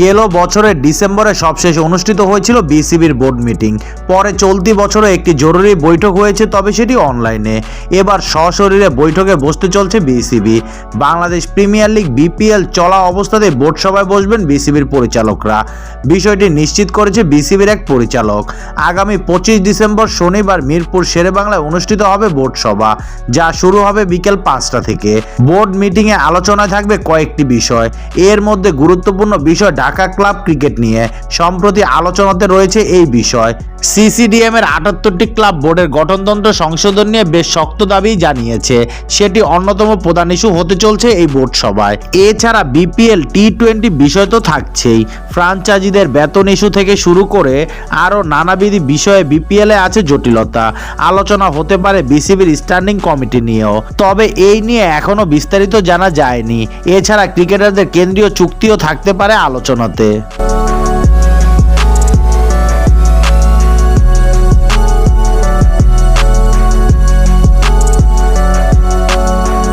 গেল বছরের ডিসেম্বরে সবশেষ অনুষ্ঠিত হয়েছিল বিসিবির বোর্ড মিটিং। পরে চলতি বছরে একটি জরুরি বৈঠক হয়েছে, তবে সেটি অনলাইনে। এবার সশরীরে বৈঠকে বসতে চলছে BCB. Bangladesh premier league BPL চলা অবস্থাতে বোর্ড সভায় বসবেন বিসিবির পরিচালকরা। বিষয়টি নিশ্চিত করেছে বিসিবির এক পরিচালক। আগামী পঁচিশ ডিসেম্বর শনিবার মিরপুর শেরেবাংলায় অনুষ্ঠিত হবে বোর্ড সভা, যা শুরু হবে বিকেল পাঁচটা থেকে। বোর্ড মিটিংয়ে আলোচনায় থাকবে কয়েকটি বিষয়। এর মধ্যে গুরুত্বপূর্ণ বিষয় ঢাকা ক্লাব ক্রিকেট নিয়ে সম্প্রতি আলোচনাতে রয়েছে এই বিষয়। সিসিডিএম এর আটাত্তরটি ক্লাব বোর্ডের গঠনতন্ত্র সংশোধন নিয়ে বেশ শক্ত দাবি জানিয়েছে। সেটি অন্যতম প্রধান ইস্যু হতে চলছে এই বোর্ড সভায়। এছাড়া বিপিএল টি টোয়েন্টি বিষয় তো থাকছেই। ফ্রাঞ্চাইজিদের বেতন ইস্যু থেকে শুরু করে আরও নানাবিধি বিষয়ে বিপিএল আছে জটিলতা। আলোচনা হতে পারে বিসিবির স্ট্যান্ডিং কমিটি নিয়েও। তবে এই নিয়ে এখনও বিস্তারিত জানা যায়নি। এছাড়া ক্রিকেটারদের কেন্দ্রীয় চুক্তিও থাকতে পারে আলোচনাতে।